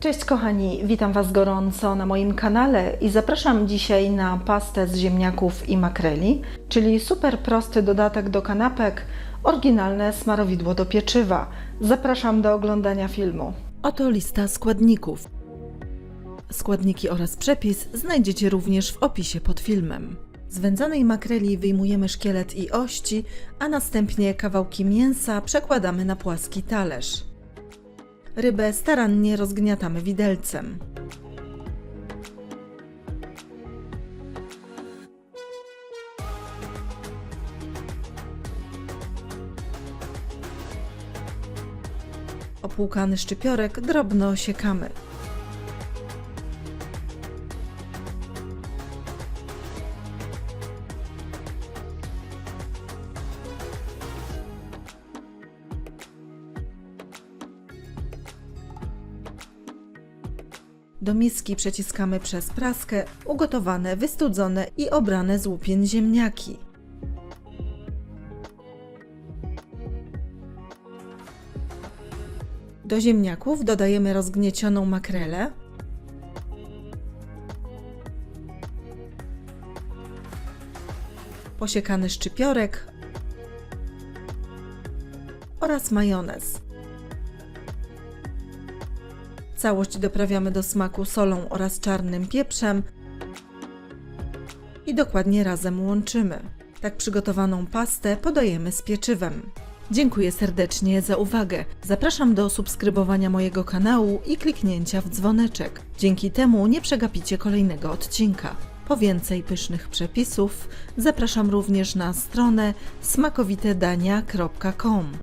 Cześć kochani, witam Was gorąco na moim kanale i zapraszam dzisiaj na pastę z ziemniaków i makreli, czyli super prosty dodatek do kanapek, oryginalne smarowidło do pieczywa. Zapraszam do oglądania filmu. Oto lista składników. Składniki oraz przepis znajdziecie również w opisie pod filmem. Z wędzonej makreli wyjmujemy szkielet i ości, a następnie kawałki mięsa przekładamy na płaski talerz. Rybę starannie rozgniatamy widelcem. Opłukany szczypiorek drobno siekamy. Do miski przeciskamy przez praskę ugotowane, wystudzone i obrane z łupien ziemniaki. Do ziemniaków dodajemy rozgniecioną makrelę, posiekany szczypiorek oraz majonez. Całość doprawiamy do smaku solą oraz czarnym pieprzem i dokładnie razem łączymy. Tak przygotowaną pastę podajemy z pieczywem. Dziękuję serdecznie za uwagę. Zapraszam do subskrybowania mojego kanału i kliknięcia w dzwoneczek. Dzięki temu nie przegapicie kolejnego odcinka. Po więcej pysznych przepisów zapraszam również na stronę smakowitedania.com.